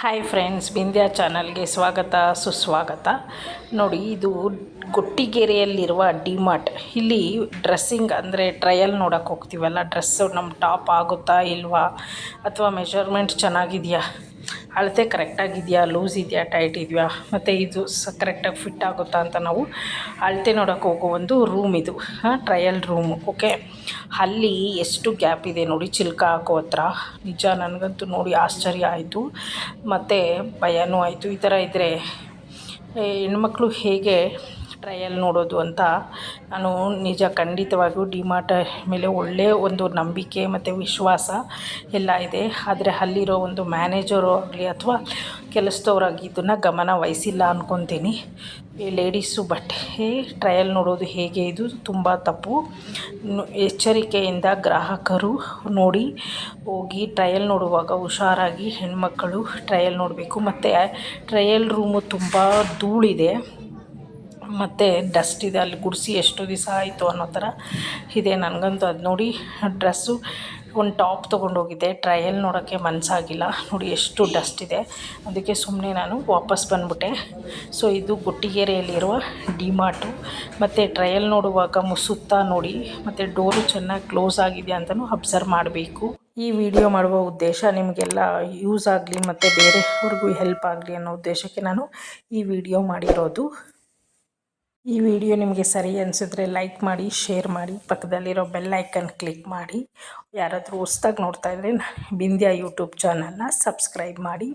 Hi friends Bindya ಚಾನಲ್ಗೆ ಸ್ವಾಗತ, ಸುಸ್ವಾಗತ. ನೋಡಿ, ಇದು ಗೊಟ್ಟಿಗೆರೆಯಲ್ಲಿರುವ ಡಿಮಾರ್ಟ್. ಇಲ್ಲಿ ಡ್ರೆಸ್ಸಿಂಗ್ ಅಂದರೆ ಟ್ರಯಲ್ ನೋಡೋಕೆ ಹೋಗ್ತೀವಲ್ಲ, ಡ್ರೆಸ್ಸು ನಮ್ಮ ಟಾಪ್ ಆಗುತ್ತಾ ಇಲ್ವಾ ಅಥವಾ ಮೆಷರ್ಮೆಂಟ್ ಚೆನ್ನಾಗಿದೆಯಾ? ಅಳತೆ ಕರೆಕ್ಟಾಗಿದೆಯಾ ಲೂಸ್ ಇದೆಯಾ? ಟೈಟ್ ಇದೆಯಾ? ಮತ್ತು ಇದು ಸ ಕರೆಕ್ಟಾಗಿ ಫಿಟ್ ಆಗುತ್ತಾ ಅಂತ ನಾವು ಅಳತೆ ನೋಡೋಕೆ ಹೋಗೋ ಒಂದು ರೂಮ್ ಇದು, ಹಾಂ, ಟ್ರಯಲ್ ರೂಮು, ಓಕೆ? ಅಲ್ಲಿ ಎಷ್ಟು ಗ್ಯಾಪ್ ಇದೆ ನೋಡಿ, ಚಿಲ್ಕ ಹಾಕೋ ಹತ್ರ. ನಿಜ ನನಗಂತೂ ನೋಡಿ ಆಶ್ಚರ್ಯ ಆಯಿತು. ಮತ್ತು ಭಯನೂ ಆಯಿತು. ಈ ಥರ ಇದ್ದರೆ ಹೆಣ್ಮಕ್ಳು ಹೇಗೆ ಟ್ರಯಲ್ ನೋಡೋದು ಅಂತ ನಾನು ನಿಜ ಖಂಡಿತವಾಗಿಯೂ ಡಿಮಾರ್ಟ್ ಮೇಲೆ ಒಳ್ಳೆಯ ಒಂದು ನಂಬಿಕೆ ಮತ್ತು ವಿಶ್ವಾಸ ಎಲ್ಲ ಇದೆ. ಆದರೆ ಅಲ್ಲಿರೋ ಒಂದು ಮ್ಯಾನೇಜರು ಆಗಲಿ ಅಥವಾ ಕೆಲಸದವ್ರಾಗಿ ಇದನ್ನು ಗಮನ ವಹಿಸಿಲ್ಲ ಅಂದ್ಕೊತೀನಿ ಈ ಲೇಡೀಸು ಬಟ್ಟೆ ಟ್ರಯಲ್ ನೋಡೋದು ಹೇಗೆ ಇದು ತುಂಬ ತಪ್ಪು. ಎಚ್ಚರಿಕೆಯಿಂದ ಗ್ರಾಹಕರು ನೋಡಿ ಹೋಗಿ ಟ್ರಯಲ್ ನೋಡುವಾಗ ಹುಷಾರಾಗಿ ಹೆಣ್ಮಕ್ಕಳು ಟ್ರಯಲ್ ನೋಡಬೇಕು. ಮತ್ತು ಟ್ರಯಲ್ ರೂಮು ತುಂಬ ಧೂಳಿದೆ. ಮತ್ತು ಡಸ್ಟ್ ಇದೆ. ಅಲ್ಲಿ ಗುಡಿಸಿ ಎಷ್ಟು ದಿವಸ ಆಯಿತು ಅನ್ನೋ ಥರ ಇದೆ ನನಗಂತೂ. ಅದು ನೋಡಿ ಡ್ರೆಸ್ಸು ಒಂದು ಟಾಪ್ ತೊಗೊಂಡೋಗಿದ್ದೆ. ಟ್ರಯಲ್ ನೋಡೋಕ್ಕೆ ಮನಸ್ಸಾಗಿಲ್ಲ ನೋಡಿ ಎಷ್ಟು ಡಸ್ಟ್ ಇದೆ. ಅದಕ್ಕೆ ಸುಮ್ಮನೆ ನಾನು ವಾಪಸ್ ಬಂದುಬಿಟ್ಟೆ. ಸೊ ಇದು ಗುಟ್ಟಿಗೆರೆಯಲ್ಲಿರುವ ಡಿಮಾರ್ಟು. ಮತ್ತು ಟ್ರಯಲ್ ನೋಡುವಾಗ ಸುತ್ತ ನೋಡಿ, ಮತ್ತು ಡೋರು ಚೆನ್ನಾಗಿ ಕ್ಲೋಸ್ ಆಗಿದೆ ಅಂತಲೂ ಅಬ್ಸರ್ವ್ ಮಾಡಬೇಕು. ಈ ವಿಡಿಯೋ ಮಾಡುವ ಉದ್ದೇಶ ನಿಮಗೆಲ್ಲ ಯೂಸ್ ಆಗಲಿ, ಮತ್ತು ಬೇರೆಯವ್ರಿಗೂ ಹೆಲ್ಪ್ ಆಗಲಿ ಅನ್ನೋ ಉದ್ದೇಶಕ್ಕೆ ನಾನು ಈ ವಿಡಿಯೋ ಮಾಡಿರೋದು. ಈ ವಿಡಿಯೋ ನಿಮಗೆ ಸರಿ ಅನಿಸಿದ್ರೆ ಲೈಕ್ ಮಾಡಿ, ಶೇರ್ ಮಾಡಿ. ಪಕ್ಕದಲ್ಲಿರೋ ಬೆಲ್ ಐಕನ್ ಕ್ಲಿಕ್ ಮಾಡಿ. ಯಾರಾದರೂ ಹೊಸ್ದಾಗಿ ನೋಡ್ತಾ ಇದ್ದರೆ ಬಿಂದ್ಯಾ ಯೂಟ್ಯೂಬ್ ಚಾನಲ್ನ ಸಬ್ಸ್ಕ್ರೈಬ್ ಮಾಡಿ.